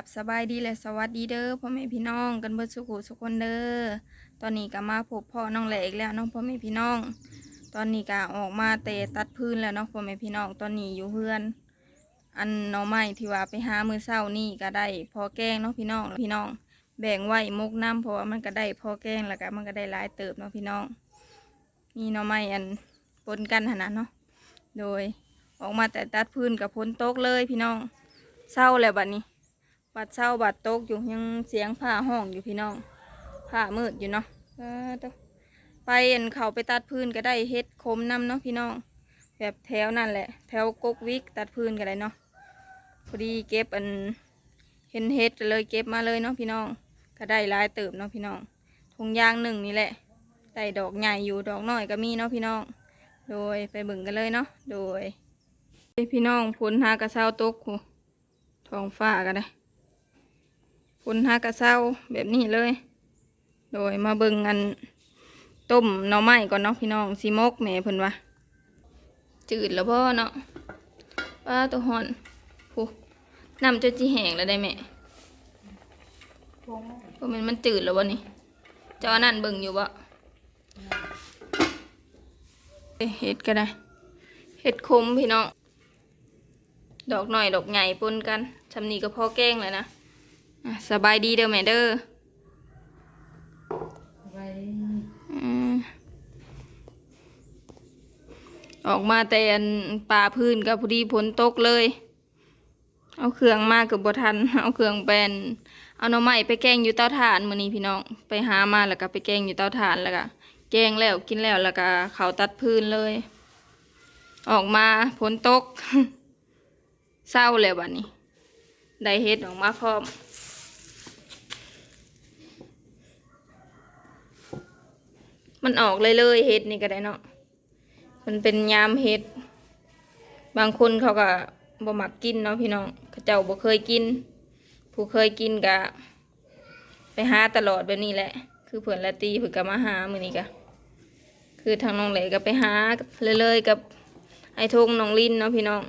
กับสบายดีและสวัสดีเด้อพ่อแม่พี่น้องกันเบิดสุขุสุกคนเด้อตอนนี้ก็มาพบพ่อน้องแหลกแล้วน้องพ่อแม่พี่น้อง ตอนนี้ก็ออกมาเตะตัดพื้นแล้วเนาะพ่อแม่พี่น้องตอนนี้อยู่เพื่อน อันหน้องไม้ที่ว่าไปหามือเศร้านี่ก็ได้พอแกงเนาะพี่น้องพี่น้อง แบ่งไว้มุกน้ำเพราะว่ามันก็ได้พอแกงแล้วก็มันก็ได้หลายเติบเนาะพี่น้อง มีหน้องไม้อันปนกันขนาดเนาะโดยออกมาแต่ตัดพื้นกับพ้นโตกเลยพี่น้องเศร้าแล้วบัดนี้ บัดเศร้าบัดตกอยู่ยังเสียงผ้าห้องอยู่พี่น้องผ้ามืดอยู่เนาะไปอันเขาไปตัดพื้นก็ได้เฮ็ดคมน้ำเนาะพี่น้อง แบบแถวนั่นแหละ แถวกกวิกตัดพื้นก็ได้เนาะพอดีเก็บอันเห็นเฮ็ดเลยเก็บมาเลยเนาะพี่น้อง ก็ได้ลายเติบเนาะพี่น้องทงยางหนึ่งนี่แหละได้ดอกใหญ่อยู่ดอกน้อยก็มีเนาะพี่น้อง โดยไปเบิ่งกันเลยเนาะโดยพี่น้องผลหากระเซ้าตกหูท้องฟ้ากันเลยผลหากระเซ้าแบบนี้เลย โดยมาเบิ่งอันต้มหน่อไม้ก่อนเนาะพี่น้องซีมกแม่เพิ่นว่าจืดแล้วพ่อเนาะป้าตัวหอนผู้นำจะจีแหงแล้วได้แม่เพราะมันมันจืดแล้ววะนี่เจ้าอันนั่นเบิ่งอยู่บ่เอ้ยเฮ็ดก็ได้เห็ดคมพี่น้องดอกหน่อยดอกใหญ่ปนกันชำนีก็พอแกล้งเลยนะ อะสบายดีเด้อแม่เด้ออืมออกมาแต่อันป่าพื้นก็พอดีฝนตกเลย เอาเครื่องมาเกือบบทัน เอาเครื่องแปนเอาหน่อไม้ไปแกงอยู่เตาถ่านมื้อนี้พี่น้อง ไปหามาแล้วก็ไปแกงอยู่เตาถ่านแล้วก็แกงแล้วกินแล้วแล้วก็เขาตัดพื้นเลย ออกมาฝนตกเศร้าเลยวันนี้ ได้เฮ็ดออกมาพร้อม มันออกเลยเลยเฮ็ดนี่ก็ได้เนาะมันเป็นยามเฮ็ด บางคนเขาก็บ่มักกินเนาะพี่น้องเขาเจ้าบ่เคยกิน ผู้เคยกินก็ไปหาตลอดแบบนี้แหละ คือเพื่อนละตีเพื่อก็มาหามือนี้ก็คือทางน้องเหลก็ไปหาเลยๆกับไอ้ทงน้องลินเนาะพี่น้อง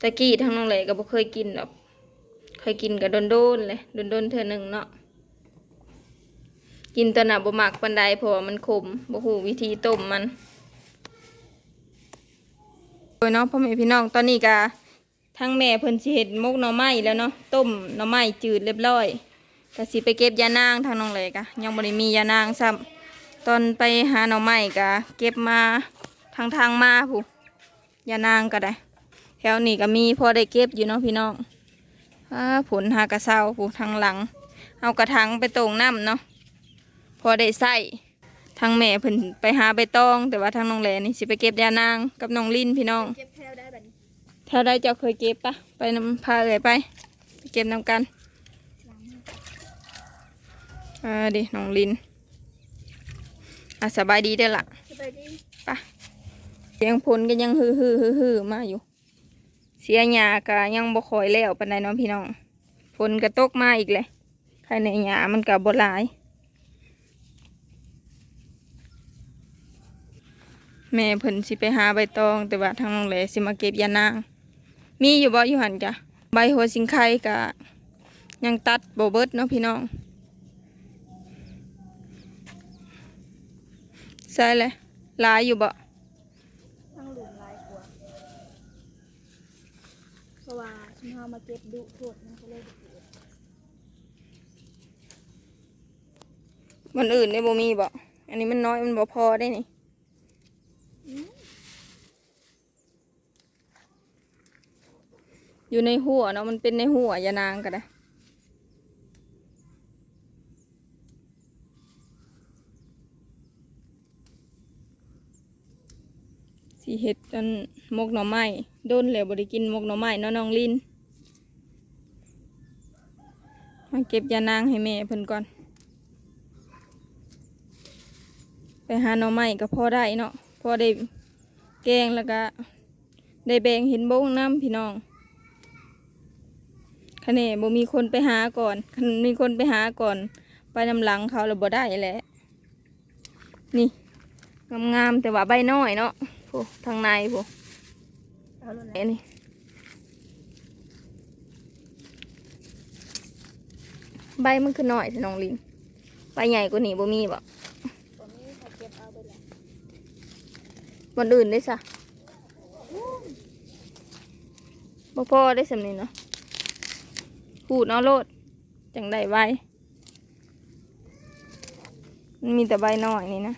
ตะกี้ทั้งน้องเหลก็บ่เคยกินดอกเคยกินกับโดนๆเลยโดนๆเทื่อหนึ่งเนาะ กินแตหนาบ่มักปานใดเพราะว่ามันขมบ่ฮู้วิธีต้มมันโดยเนาะพ่อแม่พี่น้องตอนนี้ก็ทั้งแม่เพิ่นสิเฮ็ดมกหน่อไม้แล้วเนาะต้มหน่อไม้จืดเรียบร้อยก็สิไปเก็บยานางทางน้องเหลกะยังบ่ได้มียานางซ้ำตอนไปหาหน่อไม้ก็เก็บมาทางทางมาผู้ยานางก็ได้ แถวนี้ก็มีพอได้เก็บอยู่เนาะพี่น้องอผลหากระเซาผูทางหลัง เอากระถางไปตรงน้ำเนาะ อได้ใส่ทางแม่เพิ่นไปหาใบตอง แต่ว่าทางน้องแหลนี่สิไปเก็บยานางกับน้องลินพี่น้องเก็บแพลวได้แบบนี้แถวใดเจ้าเคยเก็บปะไปนำพาเลยไปไปเก็บนำกันอ่าดิน้องลินอะสบายดีเด้อล่ะสบายดีปะเสียงพลก็ยังฮือฮือฮือฮือมาอยู่ เสียหญ้าก็ยังบ่คอยแล้วปานใดเน้องพี่น้องฝนก็ตกมาอีกเลยใครในหญ้ามันก็บ่หลาย แม่เพิ่นสิไปหาใบตอง แต่ว่าทางน้องแหลสิมาเก็บยานาง มีอยู่บ่อยู่หันจ้ะใบหัวสิงไข่ก็ยังตัดบ่เบิดเนาะพี่น้องใช่เลยหลายอยู่บ่ทั้งหลุมลายกว่าเพราะว่าฉันเอามาเก็บดุโทษมันก็เลยบ่เกิดมันอื่นได้บ่มีบ่อันนี้มันน้อยมันบ่พอได้นี่ อยู่ในหัวเนาะมันเป็นในหัวยานางก็ได้สีเห็ดจนมกหน่อไม้โดนแล้วบ่ได้กินมกหน่อไม้เนาะน้องลินมาเก็บยานางให้แม่เพิ่นก่อน ไปหาหน่อไม้ก็พอได้เนาะ อได้แกงแล้วก็ได้แบ่งเห็นบงน้ำพี่น้องคะเนนบ่มีคนไปหาก่อนคันมีคนไปหาก่อน ไปนำหลังเขาแล้วบ่ได้แหละนี่งามๆแต่ว่าใบน้อยเนาะโูทางในโูเอาแล้วเอ้นี่ใบมันคือน้อยสิน้องลินใบใหญ่กว่านี้บ่มีบ่ ตอนนี้เขาเก็บเอาไปแล้ว บนอื่นได้ซะบ่พอได้สำนี้เนาะขูดเอาโลด จังได้ใบมันมีแต่ใบน้อยนี่นะ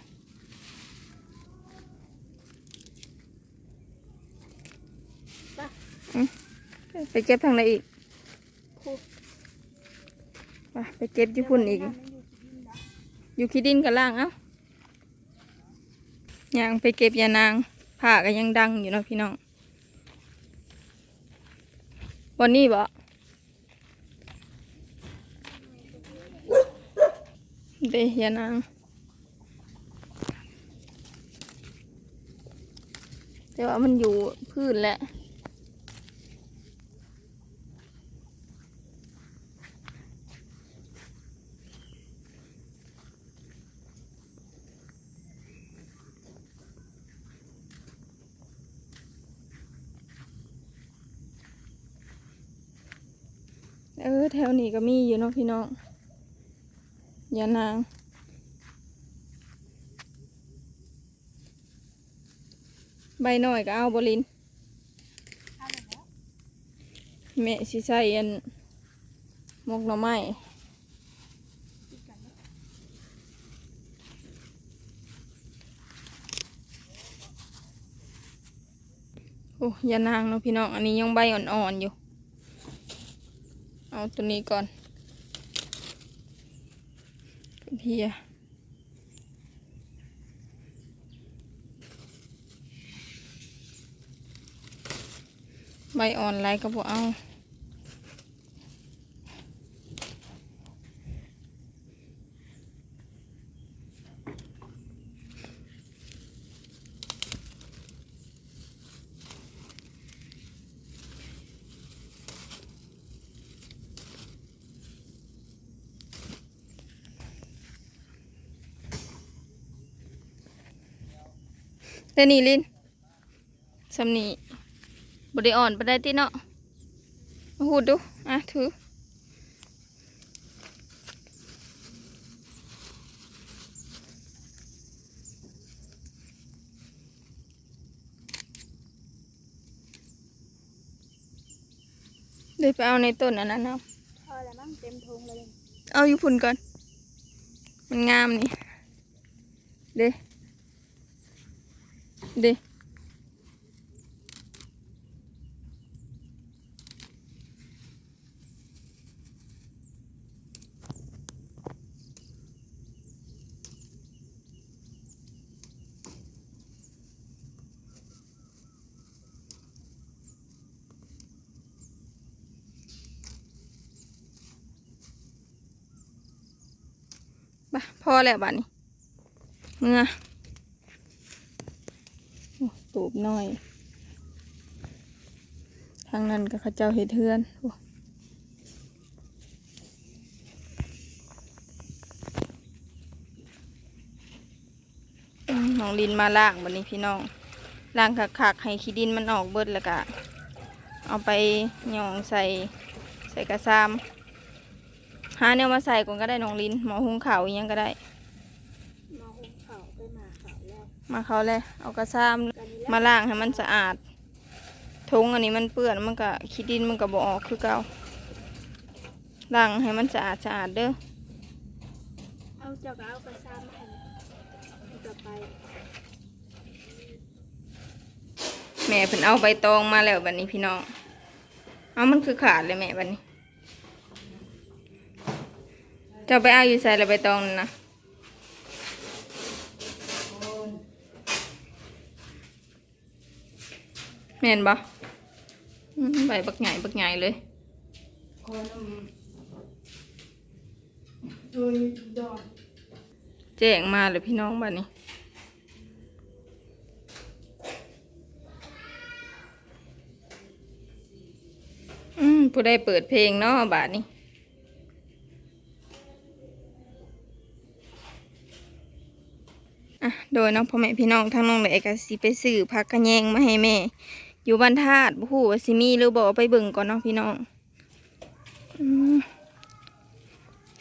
อืมไปเก็บทางไหนอีกพูดไปไปเก็บญี่ปุ่นอีกมันอยู่ที่ดินดะอยู่ขี้ดินกับล่างเอ้า ยังไปเก็บยานางผ้าก็ยังดังอยู่เนาะพี่น้อง วันนี้บ่เดยยานางแต่ว่ามันอยู่พื้นแหละ เออแถวนี้ก็มีอยู่เนาะพี่น้องยานาง ใบหน่อยก็เอาบลินเอาเลยแม่สิใส่อันหมกหน่อไม้โอ้ยานางเนาะพี่น้อง อันนี้ยังใบอ่อนๆอยู่ เอาตัวนี้ก่อนเพียใบอ่อนไรก็บ่เอา แต่นี่ลินสำนีบไดอ่อนไปได้ติเนาะมาหูดดู อะ ถือ เดี๋ยวไปเอาในต้นอันนั้นเอาพอแล้วมั้งเต็มทงเลย เอาอยู่พุ่นก่อน มันงามนี่ เด้เด้ไปพอแล้วบัดนี้เมื่อ โอ้ตูบน้อย ทางนั้นก็เขาเจ้าเฮ็ดเทือนโอ้อืมน้องลินมาล่างบันนี้พี่น้องล่างคักๆให้ขี้ดินมันออกเบิดแล้วก็เอาไปหย่องใส่ใส่กระซามหาแนวมาใส่ก่อนก็ได้น้องลินหมอหุงข้าวอิหยังก็ได้มาหุงข้าวไปหมาข้าวแล้วมาเขาเลยเอากระซามกันนี้ มาล้างให้มันสะอาดทงอันนี้มันเปื้อนมันก็ขี้ดินมันก็บออกคือเก่าล้างให้มันสะอาดสะอาดเด้อเอาเจ้าก็เอากระซ้ำให้เอไปแม่เพิ่นเอาใบตองมาแล้วบัดนี้พี่น้องเอามันคือขาดเลยแม่บัดนี้จ้าไปเอาอยู่ใส่ละใบตองนะ แม่นบ่ใบบักใหญ่บักใหญ่เลยแจ้งมาเลยพี่น้องบ้านนี้อืมผู้ใดเปิดเพลงเนาะบาทนี้อะโดยน้องพ่อแม่พี่น้องทั้งน้องเลยก็สิไปซื้อผักกระแยงมาให้แม่ อยู่บ้านธาตุผู้ว่าสิมีหรือบ่ไปเบิ่งก่อนเนาะพี่น้องอ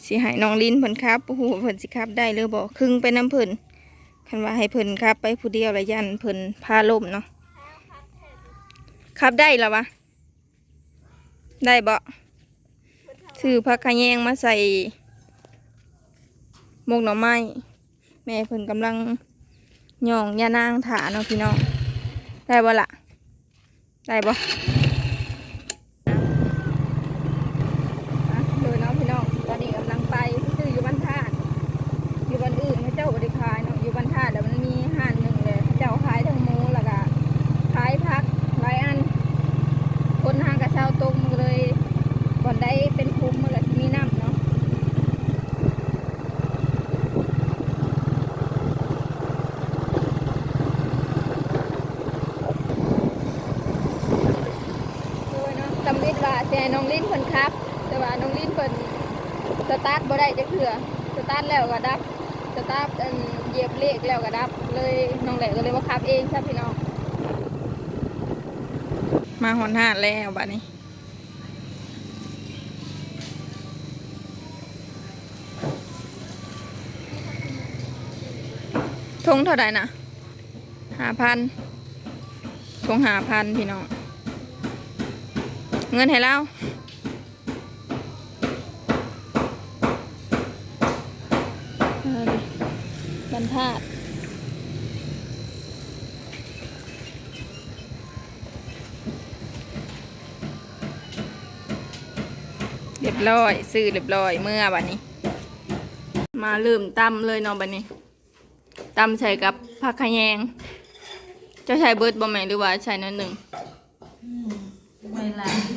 สิให้น้องลินเพิ่นครับโอ้เพิ่นสิครับได้หรือบ่ครึ่งไปน้ำเพิ่นคันว่าให้เพิ่นครับ ไปผู้เดียวละยันเพิ่นพาล่มเนาะครับได้แล้ววะได้บ่ซื้อผักขะแยงมาใส่มกหน่อไม้แม่เพิ่นกำลังย่องยานางถาเนาะพี่น้องได้บ่ล่ะ ได้บ่อะโดยน้องพี่น้องตอนนี้กำลังไปซื้ออยู่บ้านธาตุอยู่บ้านอื่นเขาเจ้าบริขายเนาะอยู่บ้านธาตุแล้วมันมีห้านหนึ่งเลยเขาเจ้าขายทั้งหมูแล้วก็ขายพักหลายอัน คนห้างกระเช้าตรงมันก็เลยก่อนได้เป็นคุ้มมันก็สิมีน้ำเนาะโดยเนาะตำลิดว่าแต่น้องลิ้นเพิ่นครับ แต่ว่าน้องลิ้นเพิ่นสตาร์ทบ่ ได้จักเทื่อสตาร์ทแล้วก็ดับสตาร์ทเหยียบเลขแล้วก็ดับ เลยน้องแหลกก็เลยว่าขับเองใช่พี่น้องมาหอนหาแล้วบัดนี้ทงเท่าไหร่นะหาพันทงหาพันพี่น้อง เงินให้เรา บรรทัดเรียบร้อยซื้อเรียบร้อยเมื่อบัดนี้ มาลืมตำเลยเนาะบัดนี้ตำใส่กับผักขยงจะใช้เบิร์ดบ่แม่นหรือว่าใช้นั่นหนึ่งเวลาใส่ไว้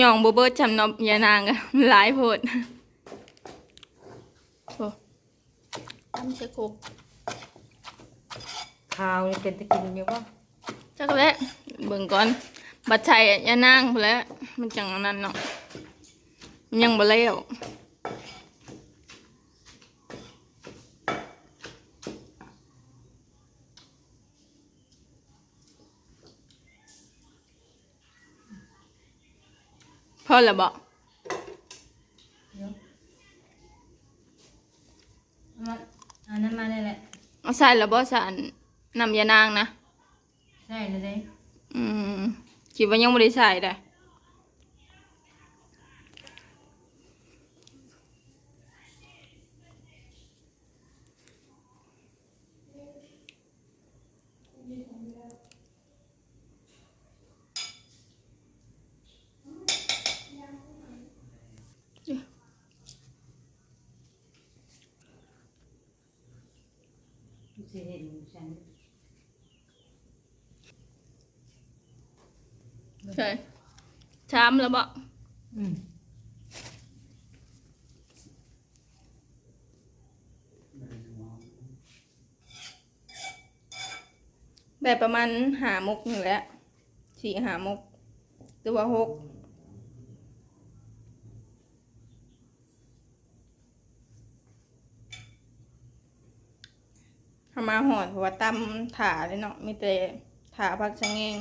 ย่องบ่เบิดจำเนอบยานางกันหลายโพดโอ้ตำใส่โคกข้าวนี่เป็นตะกินอยู่ป่ะจักแล้เบิ่งก่อน บัดชัยยานางพู้นแหล้วมันจังอันนั้นเนาะมันยังบ่แล้ว อแล้วบ่เดี๋ยวเอามาอันนั้นมาได้แหละเอาใส่แล้วบ่สารนำยานางนะ ใช่เลยเด้อืมคิดว่ายังบ่ได้ใส่ได้ สิเห็นฉันใช่ชามแล้วบ่อืมได้ประมาณหามกหนึ่งแหล้วสี่หามก หรือว่าหก ทำมาหอนเพราะว่าตำถาเลยเนาะมีแต่ถาพักชะเงง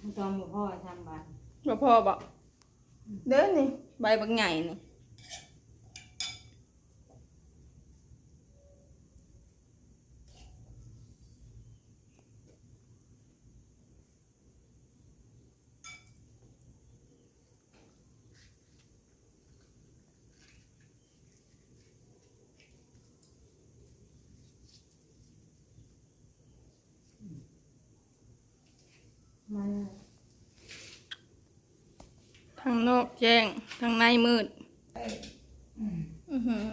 มันตอมกับพ่อทำบ้านบ่พอบอกเด้อนี่ ใบบางใหญ่นี่างนอกแจ้งทางในมืดอืมอือหือ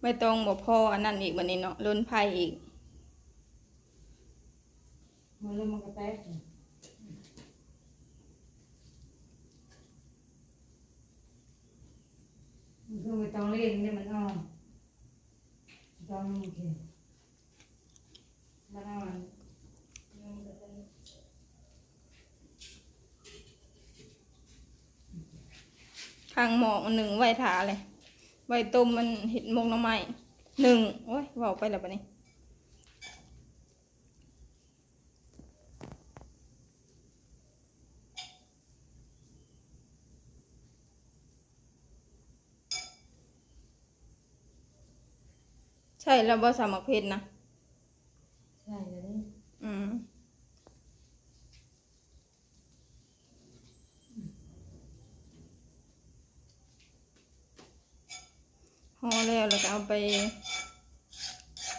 ไม่ตรงบ่พออันนั้นอีกวันนี้เนาะล้นไพ่อีกมาเริ่มมันก็แตกมันคือไม่ต้องเล่นเนี่ยมันอ่อนต้องโอเคมันอ่อนมันก็แตก ทางหมอกหนึ่งไว้ถาเลยไว้ต้มมันเห็ดมงน้ำไม้หนึ่งโอ้ยว่าไปแล้วปะนี้ใช่แล้วบ่สามักเพชรนะ ใช่เลย อืมห่อแล้วแล้วก็เอา ไป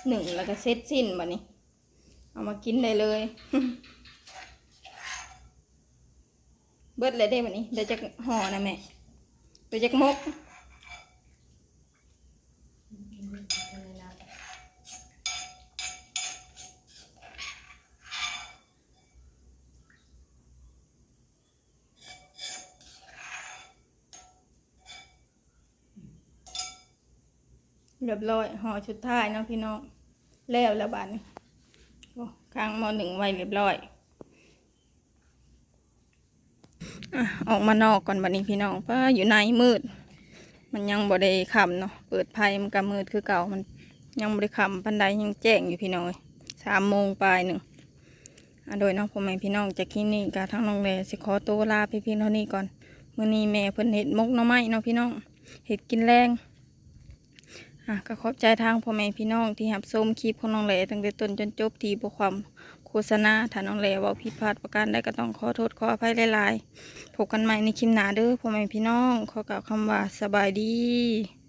หนึ่งแล้วก็เซ็ตสิ้นแบบนี้ เอามากินได้เลย เบิดเลยได้แบบนี้เดี๋ยวจะห่อนะแม่เดี๋ยวจะมก เรียบร้อยห่อชุดท้ายเนาะพี่น้องแล้วแล้วบาดนี้ค้างมอหนึ่งไว้เรียบร้อยอะออกมานอกก่อนบัดนี้พี่น้องเพราะอยู่ในมืด มันยังบ่ได้คำเนาะเปิดไพ่มันก็มืดคือเก่ามันยังบ่ได้คำปันใดยังแจ้งอยู่พี่น้องเอ้ยสามโมงปลายหนึ่งอะโดยน้องพ่อแม่พี่น้องจากที่นี่กับทั้งน้องแลยสิขอตัวลาพี่พี่เท่านี้ก่อนมื้อนี้แม่เพิ่นเห็ดมกน่อไม้เนาะพี่น้องเห็ดกินแรง อะก็ขอบใจทางพ่อแม่พี่น้องที่หับชมคลิปของน้องแหล่ตั้งแต่ต้นจนจบที่บความโฆษณาถ้าน้องแหล่เว่าผิดพลาดประการใดก็ต้องขอโทษขออภัยหลายๆพบกันใหม่ในคลิปหน้าเด้อพ่อแม่พี่น้อง ขอกล่าวคำว่าสบายดี